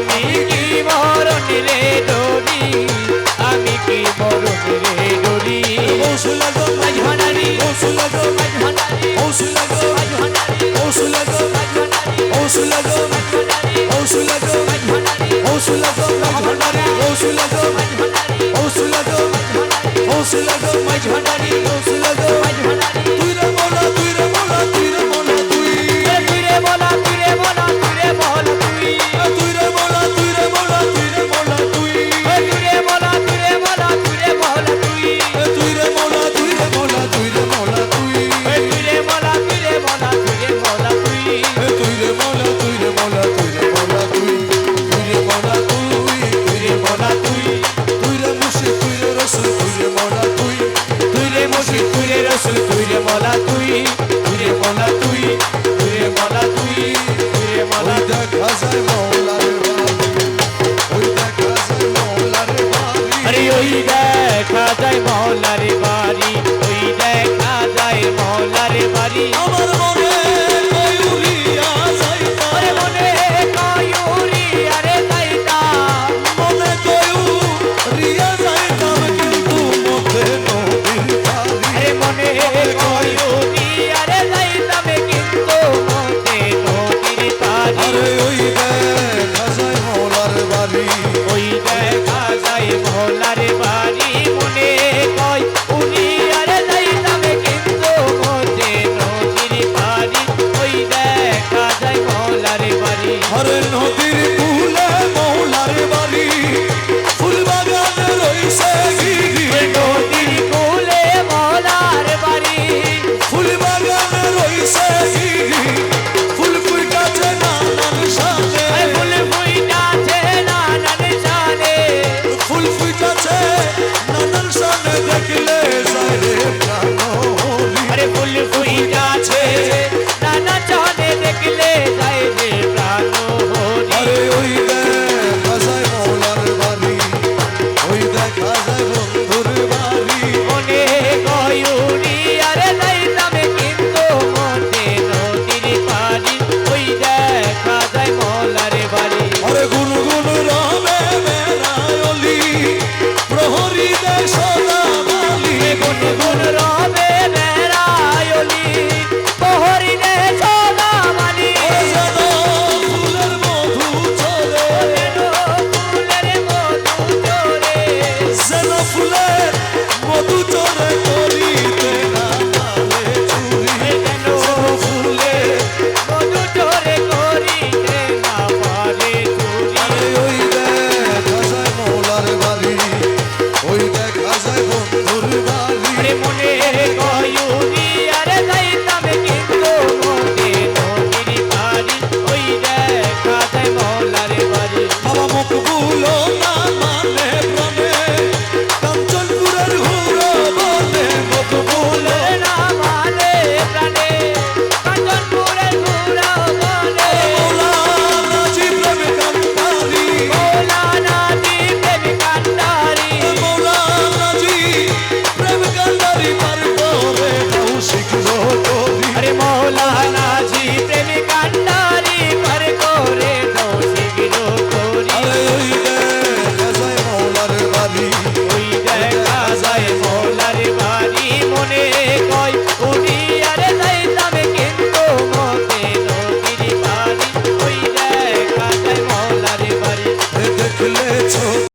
আমি কি মরণ রে ডরি আমি কি মরণ রে ডরি কৌশল গো মাঝভানারি কৌশল গো মাঝভানারি কৌশল গো মাঝভানারি কৌশল গো মাঝভানারি কৌশল গো মাঝভানারি কৌশল গো মাঝভানারি কৌশল গো Dave. yeah.